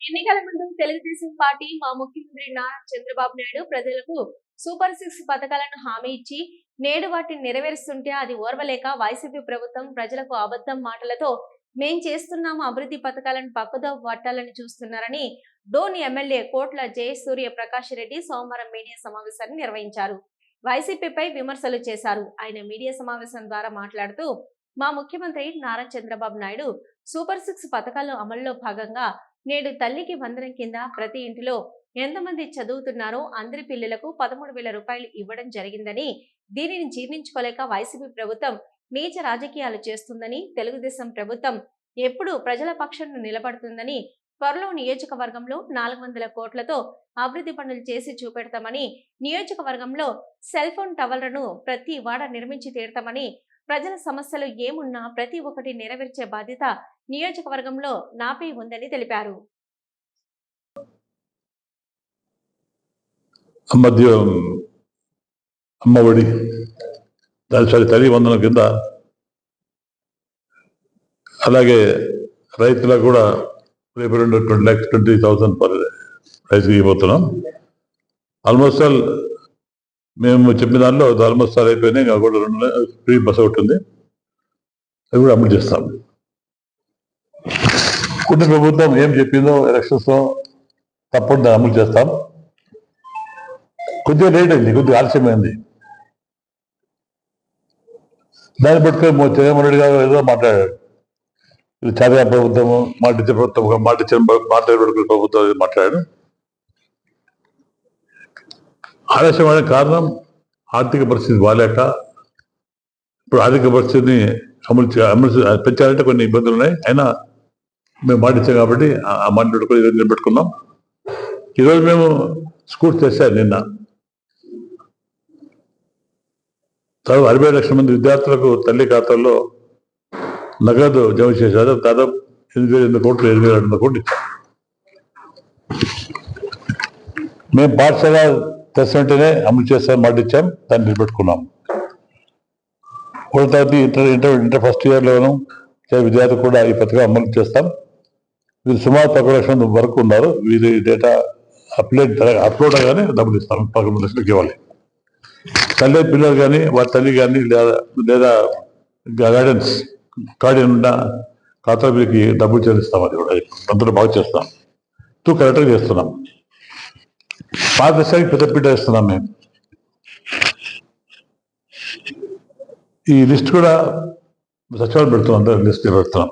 ఎన్నికల ముందు తెలుగుదేశం పార్టీ మా ముఖ్యమంత్రి నారా చంద్రబాబు నాయుడు ప్రజలకు సూపర్ సిక్స్ పథకాలను హామీ ఇచ్చి నేడు వాటిని నెరవేరుస్తుంటే అది ఓర్వలేక వైసీపీ ప్రభుత్వం ప్రజలకు అబద్ధం మాటలతో మేం చేస్తున్నాము అభివృద్ధి పథకాలను పక్కదో పట్టాలని చూస్తున్నారని డోన్ ఎమ్మెల్యే కోట్ల జయసూర్య ప్రకాష్ రెడ్డి సోమవారం మీడియా సమావేశాన్ని నిర్వహించారు. వైసీపీపై విమర్శలు చేశారు. ఆయన మీడియా సమావేశం ద్వారా మాట్లాడుతూ మా ముఖ్యమంత్రి నారా చంద్రబాబు నాయుడు సూపర్ సిక్స్ పథకాలు అమల్లో భాగంగా నేడు తల్లికి వందనం కింద ప్రతి ఇంటిలో ఎంతమంది చదువుతున్నారో అందరి పిల్లలకు పదమూడు వేల రూపాయలు ఇవ్వడం జరిగిందని దీనిని జీర్ణించుకోలేక వైసీపీ ప్రభుత్వం నీచ రాజకీయాలు చేస్తుందని తెలుగుదేశం ప్రభుత్వం ఎప్పుడు ప్రజల పక్షాన నిలబడుతుందని త్వరలో నియోజకవర్గంలో నాలుగు వందల కోట్లతో అభివృద్ధి పనులు చేసి చూపెడతామని నియోజకవర్గంలో సెల్ ఫోన్ టవర్లను ప్రతి వాడ నిర్మించి తీరుతామని ప్రజల సమస్యలు ఏమున్నా ప్రతి ఒక్కటి నెరవేర్చే బాధ్యత నియోజకవర్గంలో నాపీ ఉందని తెలిపారు. అమ్మఒడి దానిసారి తల్లి వందనం కింద అలాగే రైతులకు కూడా రేపు రెండు twenty lakhs twenty thousand per రైతుకి ఇవ్వబోతున్నాం. ఆల్మోస్ట్ ఆల్ మేము చెప్పిన దానిలో ఆల్మోస్ట్ ఆల్ అయిపోయినాయి. ఇంకా కూడా రెండు ఫ్రీ బస్ ఒకటి ఉంది. అది కూడా అమలు చేస్తాం. కొన్ని ప్రభుత్వం ఏం చెప్పిందో ఎలక్షన్స్లో తప్పకుండా అమలు చేస్తాం. కొద్దిగా లేట్ అయింది కొద్దిగా ఆలస్యమైంది. దాన్ని పట్టుకొని జగన్మోహన్ రెడ్డి గారు ఏదో మాట్లాడాడు. ఇది ప్రభుత్వము మాట ఇచ్చే ప్రభుత్వం మాట ఇచ్చిన మాట ప్రభుత్వం మాట్లాడాడు. ఆలస్యమైన కారణం ఆర్థిక పరిస్థితి బాగాలేక ఇప్పుడు ఆర్థిక పరిస్థితిని అమలు చే- అమలు పెంచాలంటే కొన్ని ఇబ్బందులు ఉన్నాయి. అయినా మేము మాటిచ్చాం కాబట్టి ఆ- ఆ మాట పెట్టుకొని ఈరోజు నిలబెట్టుకున్నాం. ఈరోజు మేము స్కూల్ చేశారు నిన్న. తర్వాత అరవై లక్షల మంది విద్యార్థులకు తల్లి ఖాతాల్లో నగదు జమ చేశారు. దాదాపు ఎనిమిది వేల ఎనిమిది కోట్లు ఎనిమిది వేల రెండు కోట్లు ఇచ్చాం మేము పాఠశాల తెస్తుంటేనే అమలు చేస్తామని మాట ఇచ్చాం. దాన్ని నిలబెట్టుకున్నాం. ఒకటో తర్వాత ఇంటర్ ఇంటర్ ఇంటర్ ఫస్ట్ ఇయర్లోనూ విద్యార్థులు కూడా ఈ పథకం అమలు చేస్తాం. వీళ్ళు సుమారు పదకొండు లక్షల వరకు ఉన్నారు. వీరి డేటా అప్లోడ్ అప్లోడ్ అవ్వగానే డబ్బులు ఇస్తాం పదకొండు లక్షలకు ఇవ్వాలి. తల్లి పిల్లలు కానీ వారి తల్లి కానీ లేదా లేదా గైడెన్స్ గార్డెన్ ఉన్న ఖాతా వీరికి డబ్బులు చెల్లిస్తాం అది కూడా. అందరూ బాగా చేస్తాం. టూ కరెక్ట్గా చేస్తున్నాం. పాదశానికి పెద్ద పీట ఇస్తున్నాం మేము. ఈ లిస్ట్ కూడా సచివాలయం పెడుతున్నాం అందరూ లిస్ట్ పెడుతున్నాం.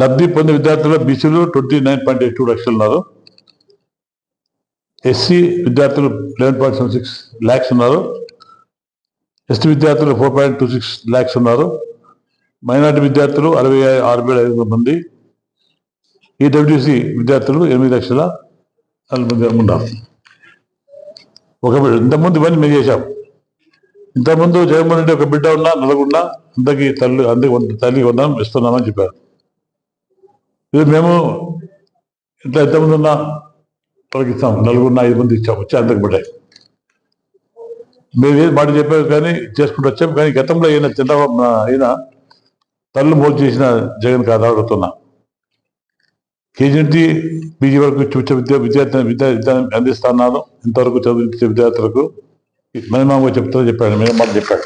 లబ్ధి పొందే విద్యార్థులు బీసీలు twenty nine point eight two లక్షలు ఉన్నారు. ఎస్సీ విద్యార్థులు eleven point seven six lakhs ఉన్నారు. ఎస్టీ విద్యార్థులు four point two six lakhs ఉన్నారు. మైనార్టీ విద్యార్థులు అరవై ఆరు వేల ఐదు వందల మంది. ఈడబ్ల్యూసి విద్యార్థులు ఎనిమిది లక్షల నలభై మంది ఉన్నారు. ఒక బిడ్డ ఇంతకుముందు ఇవన్నీ మేము చేశాం. ఇంతకుముందు జగన్మోహన్ రెడ్డి ఒక బిడ్డ ఉన్నా నలుగున్నా అందరికి తల్లి అందరికి తల్లి తల్లికి వందనం ఇస్తున్నామని చెప్పారు. ఇది మేము ఇంత ఎంతమంది ఉన్నా తొలగిస్తాం నలుగురున్న ఐదు మంది ఇచ్చాం. వచ్చి అందరికి పడ్డాయి. మేము ఏది మాట చెప్పారు కానీ చేసుకుంటూ వచ్చాం. కానీ గతంలో ఈయన చంద్రబాబు ఈయన తల్లు మోలు చేసిన జగన్ కాదు అడుగుతున్నా కేజీ బీజీ పీజీ వరకు చూచ విద్య విద్యార్థి విద్యా విద్యాన్ని అందిస్తున్నాను ఇంతవరకు చదివించే విద్యార్థులకు మినిమంగా చెప్తా చెప్పాడు. మినిమం మాట చెప్పాడు.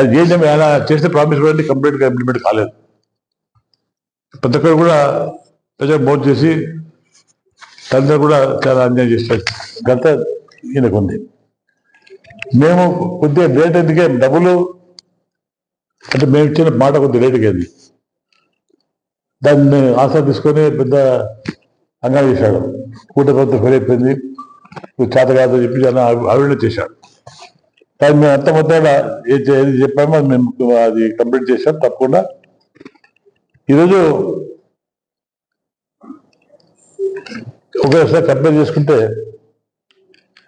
అది ఏంటంటే ఆయన చేసిన ప్రామిస్ కూడా కంప్లీట్గా ఇంప్లిమెంట్ కాలేదు. ప్రతి ఒక్కరు కూడా ప్రజలు బోర్డు చేసి తల్లిదండ్రులు కూడా చాలా అన్యాయం చేస్తారు గత ఈయనకు ఉంది మేము కొద్దిగా రేట్ ఎందుకే? డబ్బులు అంటే మేము ఇచ్చిన మాట కొద్దిగా రేటుకి అయింది దాన్ని ఆశ తీసుకొని పెద్ద అంగం చేశాడు. కూట ప్రభుత్వం ఫెయిల్ అయిపోయింది నువ్వు చేత కాదని చెప్పి చాలా అవిడ చేశాడు కానీ మేము అంత మొత్తం ఏది చెప్పామో మేము అది కంప్లీట్ చేశాం. తప్పకుండా ఈరోజు ఒకసారి కంపేర్ చేసుకుంటే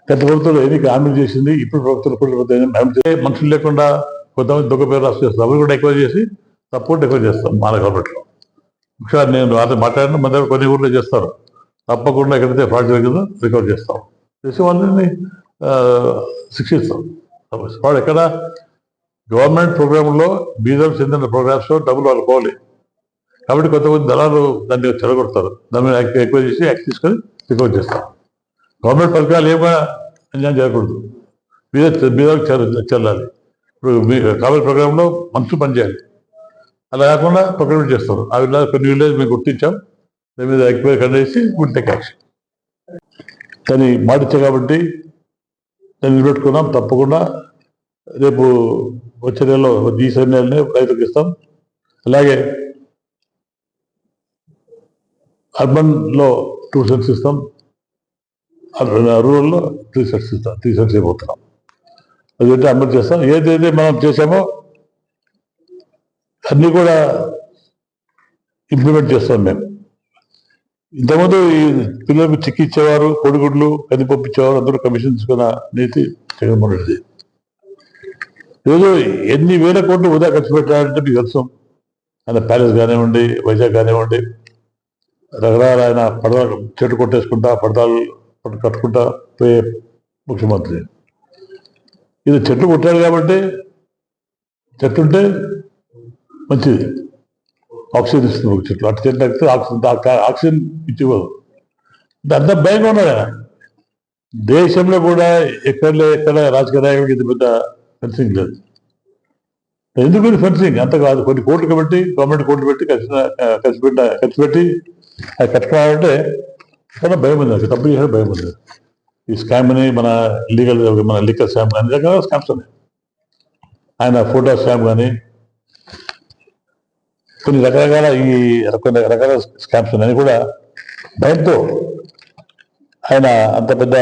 గత ప్రభుత్వం ఏది హామీలు చేసింది ఇప్పుడు ప్రభుత్వం కూడా మనుషులు లేకుండా కొంతమంది దొంగ పేరు రాసి చేస్తాం అవి కూడా ఎక్కువ చేసి సపోర్ట్ ఎక్కువ చేస్తాం మన గవర్నమెంట్లో ముఖ్యంగా నేను వాళ్ళతో మాట్లాడిన మన దగ్గర కొన్ని ఊర్లో చేస్తారు. తప్పకుండా ఎక్కడైతే ఫ్రాడ్ జరిగిందో రికవర్ చేస్తాం. చేసి వాళ్ళని శిక్షిస్తాం. వాడు ఎక్కడ? గవర్నమెంట్ ప్రోగ్రాంలో బీజం చెందిన ప్రోగ్రామ్స్లో డబ్బులు వాళ్ళు పోవాలి కాబట్టి కొంతమంది దళాలు దాన్ని చెడగొడతారు. దాని మీద ఎక్కువ- చేసి యాక్ట్ తీసుకొని రికవర్ చేస్తారు. గవర్నమెంట్ పథకాలు ఏమైనా అన్యాయం చేయకూడదు మీద మీద చెల్లాలి. ఇప్పుడు మీ కావాలి ప్రోగ్రాంలో మంచి పని చేయాలి అలా కాకుండా ప్రొక్యూర్మెంట్ చేస్తారు. ఆ విలేజ్ కొన్ని విలేజ్ మేము గుర్తించాం. దాని మీద ఎంక్వైరీ కండేసి గుడ్ టేక్ యాక్షన్. కానీ మాటిచ్చా కాబట్టి దాన్ని నిలబెట్టుకున్నాం. తప్పకుండా రేపు వచ్చే నెలలో ఈ సరి నెలనే రైతులకు ఇస్తాం అలాగే అర్బన్లో టూ సెట్స్ ఇస్తాం. రూరల్లో త్రీ సెట్స్ ఇస్తాం. త్రీ సెట్స్ అయిపోతున్నాం. అదైతే అమలు చేస్తాం. ఏదైతే మనం చేసామో అన్నీ కూడా ఇంప్లిమెంట్ చేస్తాం మేము. ఇంతకుముందు ఈ పిల్లలకు చిక్కి ఇచ్చేవారు కోడిగుడ్లు కందిపప్పు ఇచ్చేవారు అందరూ కమిషన్ తీసుకున్న నీతి జగన్మోహన్ రెడ్డి ఈరోజు ఎన్ని వేల కోట్లు వృధా ఖర్చు పెట్టారంటే మీకు తెలుసు. ఆయన ప్యాలెస్ కానివ్వండి వైజాగ్ కానివ్వండి రకరకాల ఆయన పడవ చెట్టు కొట్టేసుకుంటా పడతాలు కట్టుకుంటా పోయే ముఖ్యమంత్రి. ఇది చెట్లు కొట్టాడు కాబట్టి చెట్టు ఉంటే మంచిది. ఆక్సిజన్ ఇస్తుంది ఒక చెట్లు అటు చెట్లు ఎక్కితే ఆక్సిజన్ ఆక్సిజన్ ఇచ్చివ్వదు అంత భయంగా ఉన్నాడు ఆయన. దేశంలో కూడా ఎక్కడ ఎక్కడ రాజకీయ నాయకుడికి ఇది పెద్ద ఫెన్సింగ్ లేదు. ఎందుకు ఫెన్సింగ్? అంత కాదు కొన్ని కోట్లు కాబట్టి గవర్నమెంట్ కోట్లు పెట్టి ఖర్చు ఖర్చు పెట్ట ఖర్చు పెట్టి అది కట్టుకోవాలంటే చాలా భయం ఉంది నాకు. తప్పు చేసే భయం ఉంది. ఈ స్కామ్ అని మన లీగల్ మన లీగల్ స్కామ్ కానీ రకరకాల స్కామ్స్ ఉన్నాయి. ఆయన ఫోటో స్కామ్ కానీ కొన్ని రకరకాల ఈ కొన్ని రకరకాల స్కామ్స్ ఉన్నాయి. కూడా భయంతో ఆయన అంత పెద్ద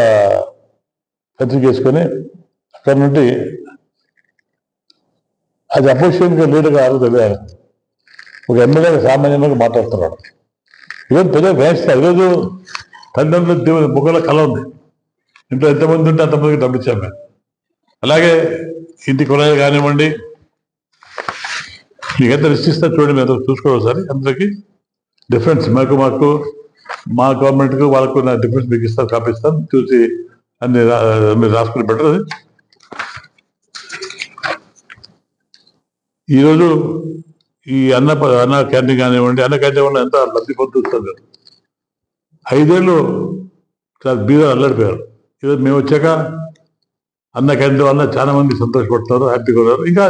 ఖర్చు చేసుకొని అక్కడ నుండి అది అపోజిషన్గా లీడర్గా ఆరు ఆయన ఒక ఎమ్మెల్యేగా సామాన్యంగా మాట్లాడుతున్నాడు. ఈరోజు పెద్ద వేస్ట్ ఈరోజు తల్లిదండ్రుల దేవుని ముగ్గుల కళ ఉంది. ఇంట్లో ఎంతమంది ఉంటే అంతమందికి డబ్బు ఇచ్చాం మేము. అలాగే ఇంటి కొనాలి కానివ్వండి మీకు ఎంత రిస్ట్ చూడండి మేము చూసుకోవాలి ఒకసారి. అందరికీ డిఫరెన్స్ మాకు మాకు మా గవర్నమెంట్కు వాళ్ళకు నా డిఫరెన్స్ మీకు ఇస్తాను కాపిస్తాను చూసి అన్ని రా- మీరు రాసుకుని బెటర్ అది. ఈరోజు ఈ అన్న అన్న క్యాంటీన్ కానివ్వండి అన్న క్యాంటీన్ వల్ల ఎంత లబ్ధి పొందుతుంది ఐదేళ్ళు చాలా బీద అల్లడిపోయారు ఈరోజు మేము వచ్చాక అన్న క్యాంటీన్ వల్ల చాలా మంది సంతోషపడుతున్నారు హ్యాపీగా ఉన్నారు. ఇంకా